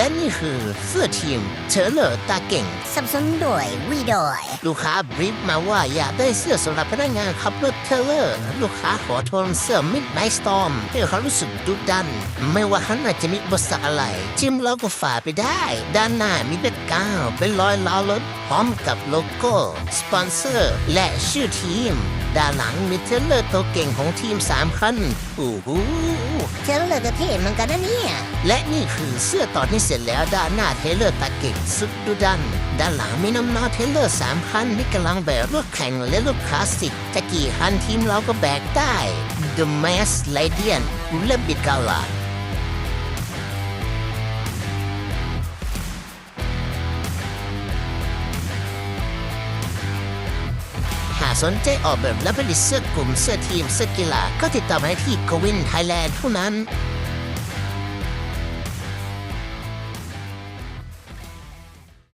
และนี่คือเสื้อทีมเชอร์เลอร์ตาเก่ง สนับสนุนโดยวีดอย ลูกค้าบรีฟมาว่าอยากได้เสื้อสำหรับพนักงานขับรถเทรลเลอร์ ลูกค้าขอโทนเสื้อ Midnight Storm ให้เขารู้สึกดุดัน ไม่ว่าข้างในจะมีอุปสรรคอะไร จิ้มแล้วก็ฝ่าไปได้ ด้านหน้ามีเบ็ดก้าวเป็นรอยล้อรถพร้อมกับโลโก้ สปอนเซอร์ และชื่อทีมด้านหลังมีเทรลเลอร์ตัวเก่งของทีมสามคันโอ้โหเจอเลยก็เท่เหมือนกันนะเนี่ย และนี่คือเสื้อตอนที่เสร็จแล้วด้านหน้าเทเลอร์ตาเก่งสุดดุดัน ด้านหลังมีน้ำหน้าเทเลอร์สามคันที่กำลังแบกรถแข่งและรถคลาสสิกจะกี่คันทีมเราก็แบกได้ The Mass l a d i a n และบิดกาลา หากสนใจออกแบบและผลิตเสื้อกลุ่มเสื้อทีมเสื้อกีฬาก็ติดต่อมาที่กวินไทยแลนด์เท่านั้น